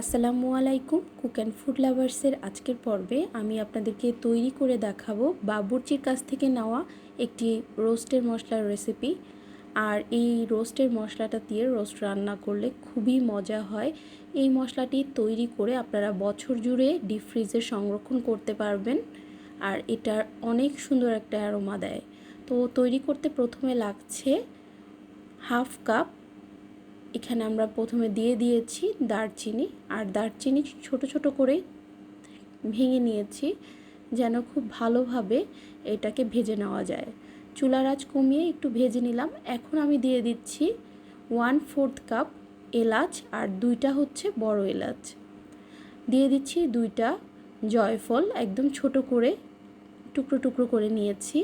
আসসালামু আলাইকুম, cook and food লাভার্সের আজকের পর্বে আমি আপনাদেরকে তৈরি করে দেখাবো বাবুর্চির কাছ থেকে নেওয়া একটি রোস্টের মশলার রেসিপি আর এই রোস্টের মশলাটা দিয়ে রোস্ট রান্না করলে খুবই মজা হয়। এই মশলাটি তৈরি করে আপনারা বছর জুড়ে ডিপ ফ্রিজে সংরক্ষণ করতে পারবেন আর এটার অনেক সুন্দর একটা অ্যারোমা দেয়। তো তৈরি করতে প্রথমে লাগছে হাফ কাপ এখানে আমরা প্রথমে দিয়ে দিয়েছি দারচিনি আর দারচিনি ছোট ছোট করে ভেঙে নিয়েছি যেন খুব ভালোভাবে এটাকে ভেজে নেওয়া যায়। চুলার আঁচ কমিয়ে একটু ভেজে নিলাম। এখন আমি দিয়ে দিচ্ছি ওয়ান ফোর্থ কাপ এলাচ আর দুইটা হচ্ছে বড় এলাচ। দিয়ে দিচ্ছি দুইটা জয়ফল একদম ছোট করে টুকরো টুকরো করে নিয়েছি।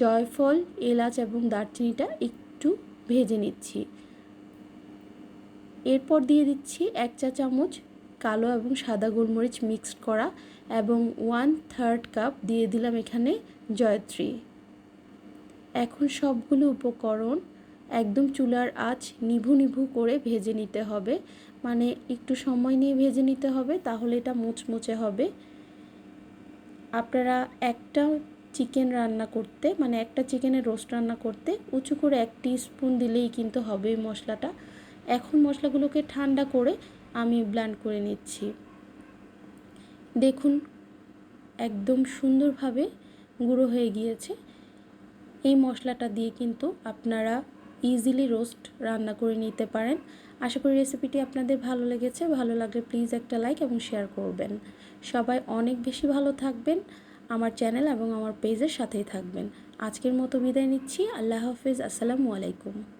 জয়ফল, এলাচ এবং দারচিনিটা একটু ভেজে নিচ্ছি। এরপর দিয়ে দিচ্ছি এক চা চামচ কালো এবং সাদা গোলমরিচ মিক্সড করা এবং ওয়ান থার্ড কাপ দিয়ে দিলাম এখানে জয়ত্রী। এখন সবগুলো উপকরণ একদম চুলার আঁচ নিভু নিভু করে ভেজে নিতে হবে। মানে একটু সময় নিয়ে ভেজে নিতে হবে, তাহলে এটা মুচমুচে হবে। আপনারা একটা চিকেন রান্না করতে মানে একটা চিকেনের রোস্ট রান্না করতে, উঁচু করে এক স্পুন দিলেই কিন্তু হবে মশলাটা। এখন মশলাগুলোকে ঠান্ডা করে আমি ব্ল্যান্ড করে নিচ্ছি। দেখুন, একদম সুন্দরভাবে গুঁড়ো হয়ে গিয়েছে। এই মশলাটা দিয়ে কিন্তু আপনারা ইজিলি রোস্ট রান্না করে নিতে পারেন। আশা করি রেসিপিটি আপনাদের ভালো লেগেছে। ভালো লাগলে প্লিজ একটা লাইক এবং শেয়ার করবেন। সবাই অনেক বেশি ভালো থাকবেন। আমার চ্যানেল এবং আমার পেজের সাথেই থাকবেন। আজকের মতো বিদায় নিচ্ছি। আল্লাহ হাফিজ। আসসালামু আলাইকুম।